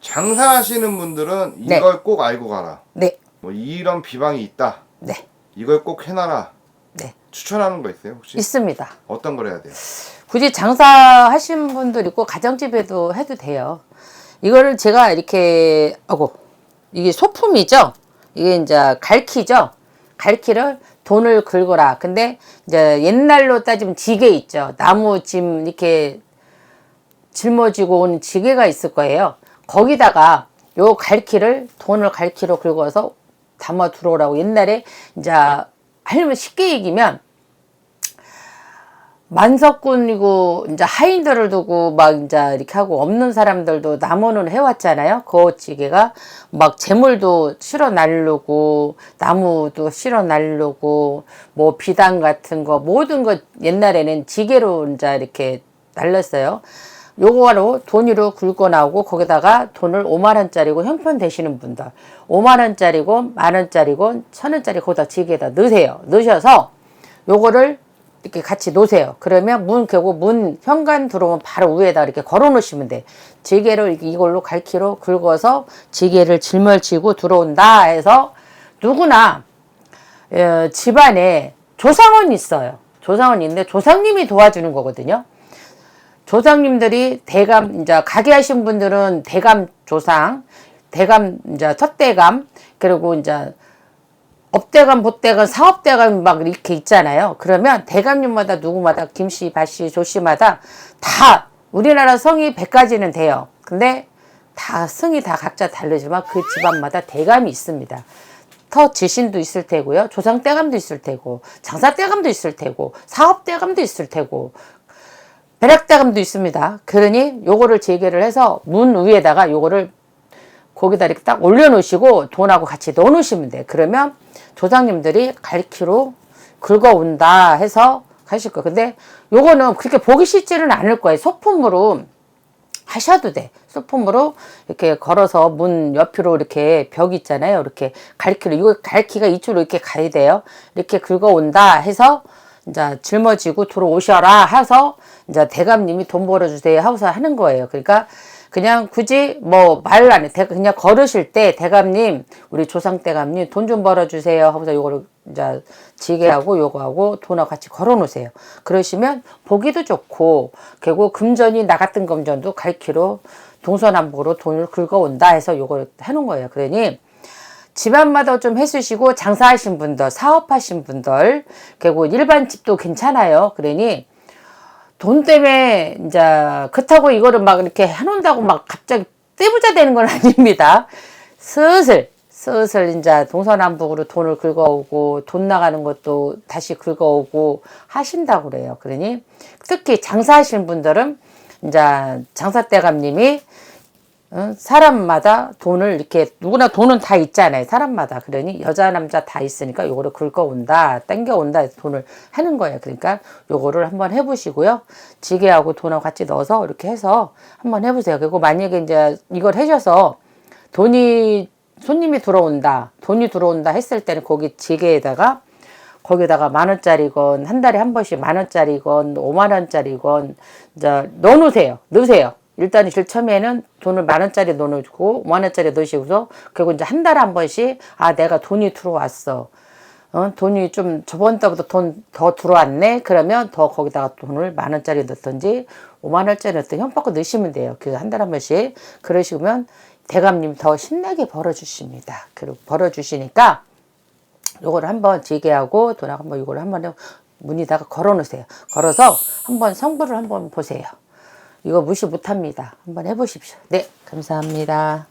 장사하시는 분들은 네. 이걸 꼭 알고 가라. 네, 뭐 이런 비방이 있다. 네, 이걸 꼭 해놔라. 네. 추천하는 거 있어요 혹시? 있습니다. 어떤 걸 해야 돼요? 굳이 장사하신 분들 있고 가정집에도 해도 돼요. 이거를 제가 이렇게 하고 이게 소품이죠. 이게 이제 갈키죠. 갈키를 돈을 긁어라. 근데 이제 옛날로 따지면 지게 있죠. 나무 짐 이렇게 짊어지고 온 지게가 있을 거예요. 거기다가 요 갈키를 돈을 갈키로 긁어서 담아 들어오라고 옛날에 이제 하려면 쉽게 얘기면 만석군이고 이제 하인들을 두고 막 이제 이렇게 하고 없는 사람들도 남원은 해왔잖아요. 그 지게가 막 재물도 실어 날르고 나무도 실어 날르고 뭐 비단 같은 거 모든 거 옛날에는 지게로 이제 이렇게 날렸어요. 요거로 돈으로 굵고 나오고 거기다가 돈을 5만 원짜리고 형편 되시는 분들 5만 원짜리고 만 원짜리고 천 원짜리 거기다 지게에다 넣으세요. 넣으셔서 요거를 이렇게 같이 놓으세요. 그러면 문 켜고 문 현관 들어오면 바로 위에다 이렇게 걸어 놓으시면 돼. 지게를 이걸로 갈키로 긁어서 지게를 짊어지고 들어온다 해서 누구나 어, 집안에 조상원 있어요. 조상원 있는데 조상님이 도와주는 거거든요. 조상님들이 대감 이제 가게 하신 분들은 대감 조상, 대감 이제 첫대감 그리고 이제 업대감, 보대감, 사업대감 막 이렇게 있잖아요. 그러면 대감님마다 누구마다 김씨, 박씨, 조씨마다 다 우리나라 성이 100가지는 돼요. 근데 다 성이 다 각자 다르지만 그 집안마다 대감이 있습니다. 터 지신도 있을 테고요. 조상 대감도 있을 테고, 장사 대감도 있을 테고, 사업 대감도 있을 테고, 배락 대감도 있습니다. 그러니 요거를 재개를 해서 문 위에다가 요거를 거기다 이렇게 딱 올려놓으시고 돈하고 같이 넣어놓으시면 돼. 그러면 조상님들이 갈키로 긁어온다 해서 하실 거예요. 근데 요거는 그렇게 보기 쉽지는 않을 거예요. 소품으로 하셔도 돼. 소품으로 이렇게 걸어서 문 옆으로 이렇게 벽 있잖아요. 이렇게 갈키로 이거 갈키가 이쪽으로 이렇게 가야 돼요. 이렇게 긁어온다 해서 이제 짊어지고 들어오셔라 해서 이제 대감님이 돈 벌어주세요 하고서 하는 거예요. 그러니까 그냥 굳이 뭐 말 안 해. 대- 그냥 걸으실 때 대감님 우리 조상 대감님 돈 좀 벌어주세요 하고서 요거를 이제 지게하고 요거하고 돈하고 같이 걸어 놓으세요. 그러시면 보기도 좋고 그리고 금전이 나갔던 금전도 갈키로 동서남북으로 돈을 긁어온다 해서 요거를 해놓은 거예요. 그러니 집안마다 좀 해주시고 장사하신 분들, 사업하신 분들, 그리고 일반 집도 괜찮아요. 그러니 돈 때문에 이제 그렇다고 이거를 막 이렇게 해놓는다고 막 갑자기 떼부자 되는 건 아닙니다. 슬슬 슬슬 이제 동서남북으로 돈을 긁어오고 돈 나가는 것도 다시 긁어오고 하신다고 그래요. 그러니 특히 장사하시는 분들은 이제 장사대감님이 어, 사람마다 돈을 이렇게 누구나 돈은 다 있잖아요. 사람마다 그러니 여자 남자 다 있으니까 요거를 긁어온다, 땡겨온다 해서 돈을 하는 거예요. 그러니까 요거를 한번 해보시고요. 지게하고 돈하고 같이 넣어서 이렇게 해서 한번 해보세요. 그리고 만약에 이제 이걸 해셔서 돈이 손님이 들어온다, 돈이 들어온다 했을 때는 거기 지게에다가 거기다가 만 원짜리건 한 달에 한 번씩 만 원짜리건 오만 원짜리건 이제 넣어놓으세요. 넣으세요. 일단 처음에는 돈을 만 원짜리 넣어놓고 오만 원짜리 넣으시고서 그리고 이제 한 달에 한 번씩 아 내가 돈이 들어왔어. 어, 돈이 좀 저번 달보다 돈 더 들어왔네. 그러면 더 거기다가 돈을 만 원짜리 넣든지 오만 원짜리 넣든지 형받고 넣으시면 돼요. 그 한 달에 한 번씩 그러시면 대감님 더 신나게 벌어 주십니다. 그리고 벌어 주시니까 요거를 한번 지게하고 돈하고 한번 이거를 한번 문에다가 걸어 놓으세요. 걸어서 한번 성부를 한번 보세요. 이거 무시 못 합니다. 한번 해보십시오. 네, 감사합니다.